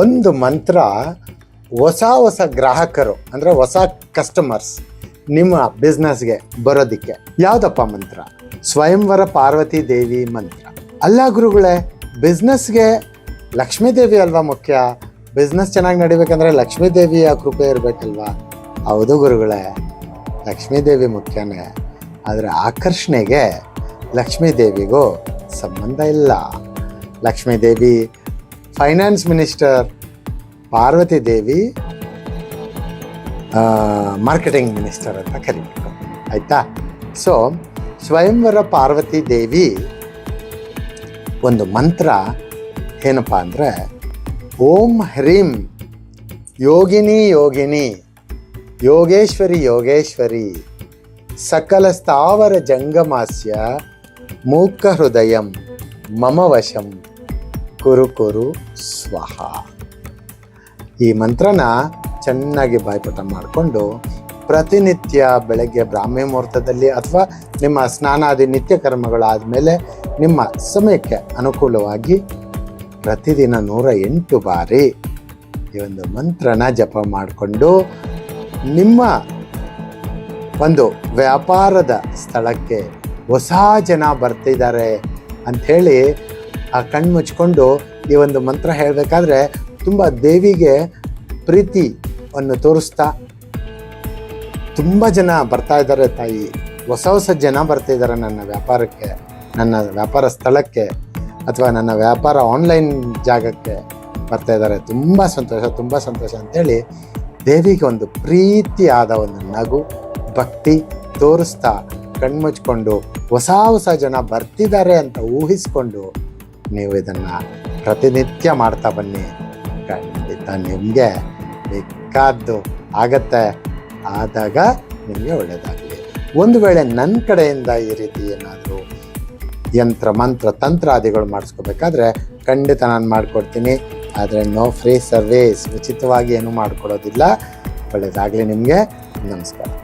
ಒಂದು ಮಂತ್ರ ಹೊಸ ಹೊಸ ಗ್ರಾಹಕರು, ಅಂದರೆ ಹೊಸ ಕಸ್ಟಮರ್ಸ್ ನಿಮ್ಮ ಬಿಸ್ನೆಸ್ಗೆ ಬರೋದಕ್ಕೆ. ಯಾವುದಪ್ಪ ಮಂತ್ರ? ಸ್ವಯಂವರ ಪಾರ್ವತಿ ದೇವಿ ಮಂತ್ರ. ಅಲ್ಲ ಗುರುಗಳೇ ಬಿಸ್ನೆಸ್ಗೆ ಲಕ್ಷ್ಮೀ ದೇವಿ ಅಲ್ವಾ ಮುಖ್ಯ? ಬಿಸ್ನೆಸ್ ಚೆನ್ನಾಗಿ ನಡಿಬೇಕಂದ್ರೆ ಲಕ್ಷ್ಮೀ ದೇವಿಯ ಕೃಪೆ ಇರಬೇಕಲ್ವಾ? ಹೌದು ಗುರುಗಳೇ, ಲಕ್ಷ್ಮೀ ದೇವಿ ಮುಖ್ಯನೇ. ಆದರೆ ಆಕರ್ಷಣೆಗೆ ಲಕ್ಷ್ಮೀ ದೇವಿಗೂ ಸಂಬಂಧ ಇಲ್ಲ. Lakshmi Devi finance minister Parvati Devi marketing minister ಅಂತ ಕರಿಬೇಕು. ಆಯಿತಾ? ಸೊ ಸ್ವಯಂವರ ಪಾರ್ವತಿ ದೇವಿ ಒಂದು ಮಂತ್ರ ಏನಪ್ಪ ಅಂದರೆ, ಓಂ ಹ್ರೀಂ ಯೋಗಿನಿ ಯೋಗಿನಿ, ಯೋಗೇಶ್ವರಿ ಯೋಗೇಶ್ವರಿ, ಸಕಲ ಸ್ಥಾವರ ಜಂಗಮಾಸ್ಯ ಮೂಕ ಹೃದಯಂ ಮಮ ವಶಂ. ಕುರು ಕುರು ಸ್ವಹ. ಈ ಮಂತ್ರನ ಚೆನ್ನಾಗಿ ಬಾಯ್ಪಟ ಮಾಡಿಕೊಂಡು ಪ್ರತಿನಿತ್ಯ ಬೆಳಗ್ಗೆ ಬ್ರಾಹ್ಮಿ ಮುಹೂರ್ತದಲ್ಲಿ ಅಥವಾ ನಿಮ್ಮ ಸ್ನಾನಾದಿ ನಿತ್ಯ ಕರ್ಮಗಳಾದಮೇಲೆ ನಿಮ್ಮ ಸಮಯಕ್ಕೆ ಅನುಕೂಲವಾಗಿ ಪ್ರತಿದಿನ ನೂರ ಎಂಟು ಬಾರಿ ಈ ಒಂದು ಮಂತ್ರನ ಜಪ ಮಾಡಿಕೊಂಡು ನಿಮ್ಮ ಒಂದು ವ್ಯಾಪಾರದ ಸ್ಥಳಕ್ಕೆ ಹೊಸ ಜನ ಬರ್ತಿದ್ದಾರೆ ಅಂಥೇಳಿ ಆ ಕಣ್ಣು ಮುಚ್ಕೊಂಡು ಈ ಒಂದು ಮಂತ್ರ ಹೇಳಬೇಕಾದ್ರೆ ತುಂಬ ದೇವಿಗೆ ಪ್ರೀತಿಯನ್ನು ತೋರಿಸ್ತಾ ತುಂಬ ಜನ ಬರ್ತಾ ಇದ್ದಾರೆ ತಾಯಿ. ಹೊಸ ಹೊಸ ಜನ ಬರ್ತಿದ್ದಾರೆ ನನ್ನ ವ್ಯಾಪಾರಕ್ಕೆ, ನನ್ನ ವ್ಯಾಪಾರ ಸ್ಥಳಕ್ಕೆ ಅಥವಾ ನನ್ನ ವ್ಯಾಪಾರ ಆನ್ಲೈನ್ ಜಾಗಕ್ಕೆ ಬರ್ತಾ ಇದ್ದಾರೆ. ತುಂಬ ಸಂತೋಷ ತುಂಬ ಸಂತೋಷ ಅಂತೇಳಿ ದೇವಿಗೆ ಒಂದು ಪ್ರೀತಿಯಾದ ಒಂದು ನಗು, ಭಕ್ತಿ ತೋರಿಸ್ತಾ ಕಣ್ಮುಚ್ಕೊಂಡು ಹೊಸ ಹೊಸ ಜನ ಬರ್ತಿದ್ದಾರೆ ಅಂತ ಊಹಿಸ್ಕೊಂಡು ನೀವು ಇದನ್ನು ಪ್ರತಿನಿತ್ಯ ಮಾಡ್ತಾ ಬನ್ನಿ. ಖಂಡಿತ ನಿಮಗೆ ಬೇಕಾದ್ದು ಆಗತ್ತೆ. ಆದಾಗ ನಿಮಗೆ ಒಳ್ಳೆಯದಾಗಲಿ ಒಂದು ವೇಳೆ ನನ್ನ ಕಡೆಯಿಂದ ಈ ರೀತಿ ಏನಾದರೂ ಯಂತ್ರ, ಮಂತ್ರ, ತಂತ್ರ ಆದಿಗಳು ಮಾಡಿಸ್ಕೋಬೇಕಾದ್ರೆ ಖಂಡಿತ ನಾನು ಮಾಡಿಕೊಡ್ತೀನಿ. ಆದರೆ ನೋ ಫ್ರೀ ಸರ್ವಿಸ್ ಉಚಿತವಾಗಿ ಏನೂ ಮಾಡಿಕೊಡೋದಿಲ್ಲ. ಒಳ್ಳೆಯದಾಗಲಿ ನಿಮಗೆ. ನಮಸ್ಕಾರ.